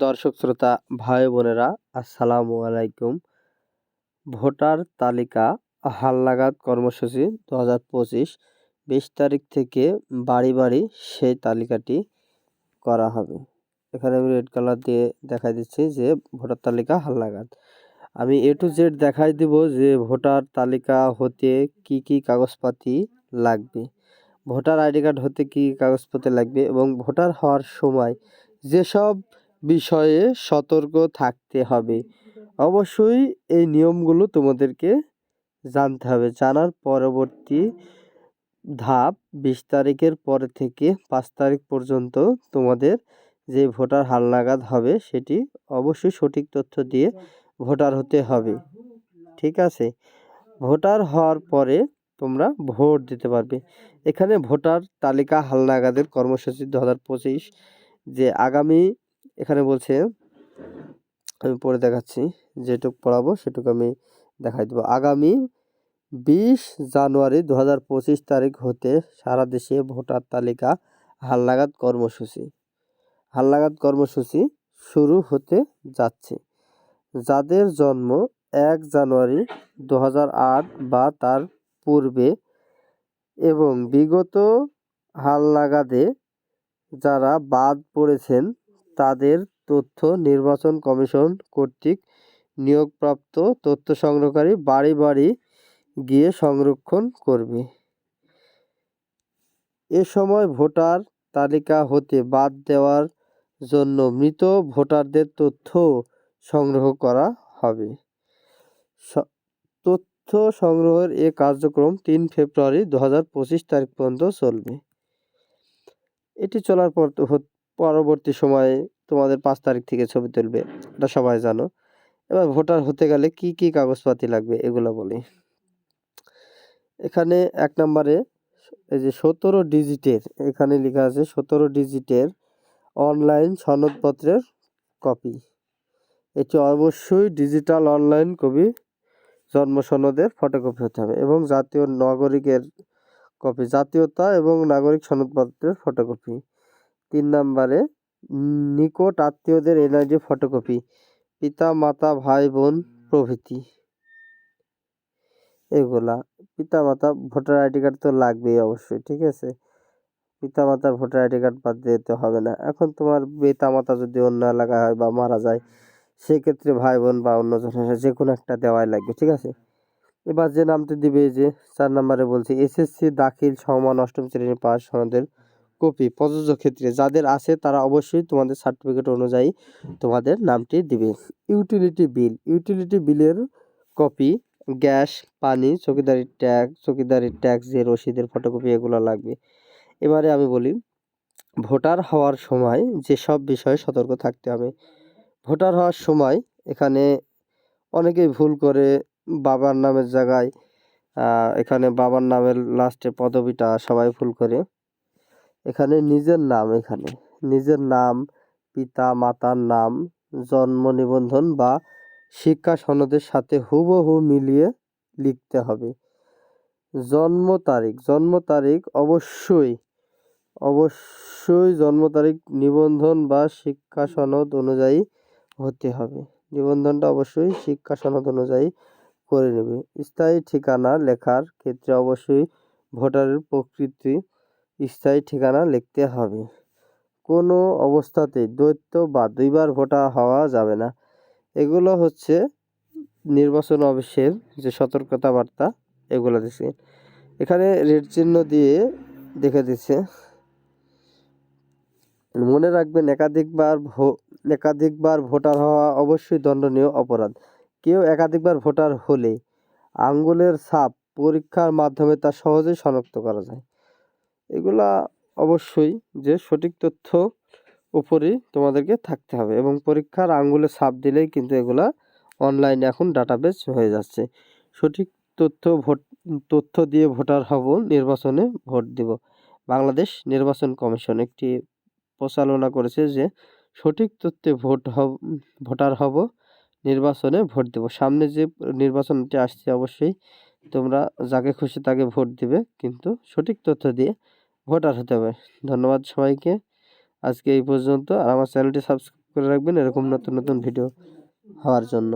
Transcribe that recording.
দর্শক শ্রোতা, ভাই বোনেরা, আসসালামু আলাইকুম। ভোটার তালিকা হালনাগাদ কর্মসূচি দু হাজার পঁচিশ, বিশ তারিখ থেকে বাড়ি বাড়ি সেই তালিকাটি করা হবে। এখানে আমি রেড কালার দিয়ে দেখাই দিচ্ছি যে ভোটার তালিকা হালনাগাদ আমি এ টু জেড দেখাই দিব যে ভোটার তালিকা হতে কি কি কাগজপাতি লাগবে। ভোটার আইডি কার্ড হতে কি কাগজপত্র লাগবে এবং ভোটার হওয়ার সময় যেসব বিষয়ে সতর্ক থাকতে হবে। অবশ্যই এই নিয়মগুলো তোমাদেরকে জানতে হবে। জানার পরবর্তী ধাপ বিশ তারিখের পরে থেকে পাঁচ তারিখ পর্যন্ত তোমাদের যে ভোটার হালনাগাদ হবে সেটি অবশ্যই সঠিক তথ্য দিয়ে ভোটার হতে হবে। ঠিক আছে? ভোটার হওয়ার পরে তোমরা ভোট দিতে পারবে। এখানে ভোটার তালিকা হালনাগাদের কর্মসূচি দু হাজার পঁচিশ যে আগামী এখানে বলছে, আমি পড়ে দেখাচ্ছি, যেটুকু পড়াবো সেটুকু আমি দেখাই দেবো। আগামী বিশ জানুয়ারি দু হাজার পঁচিশ তারিখ হতে সারা দেশে ভোটার তালিকা হালনাগাদ কর্মসূচি। হালনাগাদ কর্মসূচি শুরু হতে যাচ্ছে। যাদের জন্ম এক জানুয়ারি দু হাজার আট বা তার পূর্বে এবং বিগত হালনাগাদে যারা বাদ পড়েছেন তাদের তথ্য নির্বাচন কমিশন কর্তৃক নিয়োগপ্রাপ্ত তথ্য সংগ্রহকারী বাড়ি বাড়ি গিয়ে সংরক্ষণ করবে। এ সময় ভোটার তালিকা হতে বাদ দেওয়ার জন্য মৃত ভোটারদের তথ্য সংগ্রহ করা হবে। তথ্য সংগ্রহের এ কার্যক্রম তিন ফেব্রুয়ারি দু হাজার পঁচিশ তারিখ পর্যন্ত চলবে। এটি চলার পর পরবর্তী সময়ে তোমাদের পাঁচ তারিখ থেকে ছবি তুলবে, এটা সবাই জানো। এবার ভোটার হতে গেলে কি কি কাগজপাতি লাগবে এগুলো বলি। এখানে এক নম্বরে এই যে সতেরো ডিজিটের, এখানে লেখা আছে সতেরো ডিজিটের অনলাইন সনদপত্রের কপি। এটি অবশ্যই ডিজিটাল অনলাইন কপি, জন্ম সনদের ফটোকপি হতে হবে এবং জাতীয় নাগরিকের কপি, জাতীয়তা এবং নাগরিক সনদপত্রের ফটোকপি। তিন নম্বরে, নিকট আত্মীয়দের এনআইডি ফটোকপি, পিতা, মাতা, ভাই, বোন, প্রভৃতি। এগুলা। পিতা, মাতা, ভোটার আইডি কার্ড তো লাগবেই অবশ্যই, ঠিক আছে? পিতা, মাতার ভোটার আইডি কার্ড বাদ দিতে হবে না। এখন তোমার পিতা, মাতা যদি অন্য এলাকায় হয় বা মারা যায়, সেক্ষেত্রে ভাই, বোন বা অন্যজনের যে কোনো একটা দেওয়াই লাগবে, ঠিক আছে? এবার যে নামটি দিবে যে, চার নম্বরে বলছি, এসএসসি দাখিল সমান অষ্টম শ্রেণি পাস সনদের কপি প্রযোজ্য ক্ষেত্রে যাদের আছে তারা অবশ্যই তোমাদের সার্টিফিকেট অনুযায়ী তোমাদের নামটি দিবে। ইউটিলিটি বিল ইউটিলিটি বিলের কপি গ্যাস পানি, চকিদারির ট্যাক্স চকিদারির ট্যাক্স যে রসিদের ফটোকপি এগুলো লাগবে। এবারে আমি বলি, ভোটার হওয়ার সময় যেসব বিষয়ে সতর্ক থাকতে হবে। ভোটার হওয়ার সময় এখানে অনেকেই ভুল করে বাবার নামের জায়গায় এখানে বাবার নামের লাস্টে পদবিটা সবাই ভুল করে। এখানে নিজের নাম এখানে। নিজের নাম, পিতা, মাতার নাম, জন্ম, নিবন্ধন বা শিক্ষা সনদের সাথে হুবহু মিলিয়ে লিখতে হবে। জন্ম তারিখ জন্ম তারিখ অবশ্যই অবশ্যই জন্ম তারিখ, নিবন্ধন বা শিক্ষা সনদ অনুযায়ী হতে হবে। নিবন্ধনটা অবশ্যই শিক্ষা সনদ অনুযায়ী করে নেবে। স্থায়ী ঠিকানা লেখার ক্ষেত্রে অবশ্যই ভোটারের প্রকৃতি স্থায়ী ঠিকানা লিখতে হবে। কোনো অবস্থাতেই দ্বৈত বা দুইবার ভোটার হওয়া যাবে না। এগুলো হচ্ছে নির্বাচন অফিসের যে সতর্কতা বার্তা এগুলো দিচ্ছে এখানে রেড চিহ্ন দিয়ে দেখে দিচ্ছে। মনে রাখবেন, একাধিকবার একাধিকবার ভোটার হওয়া অবশ্যই দণ্ডনীয় অপরাধ। কেউ একাধিকবার ভোটার হলে আঙ্গুলের ছাপ পরীক্ষার মাধ্যমে তা সহজেই শনাক্ত করা যায়। এগুলা অবশ্যই যে সঠিক তথ্য উপরেই তোমাদেরকে থাকতে হবে এবং পরীক্ষার আঙ্গুলে ছাপ দিলেই কিন্তু এগুলা অনলাইনে এখন ডাটাবেস হয়ে যাচ্ছে। সঠিক তথ্য ভোট, তথ্য দিয়ে ভোটার হব, নির্বাচনে ভোট দিব। বাংলাদেশ নির্বাচন কমিশন একটি প্রচালনা করেছে যে সঠিক তথ্যে ভোট হব, ভোটার হব, নির্বাচনে ভোট দেব। সামনে যে নির্বাচনটি আসছে অবশ্যই তোমরা যাকে খুশি তাকে ভোট দিবে, কিন্তু সঠিক তথ্য দিয়ে ভোটার হতে হবে। ধন্যবাদ সবাইকে। আজকে এই পর্যন্ত। আর আমার চ্যানেলটি সাবস্ক্রাইব করে রাখবেন এরকম নতুন নতুন ভিডিও হওয়ার জন্য।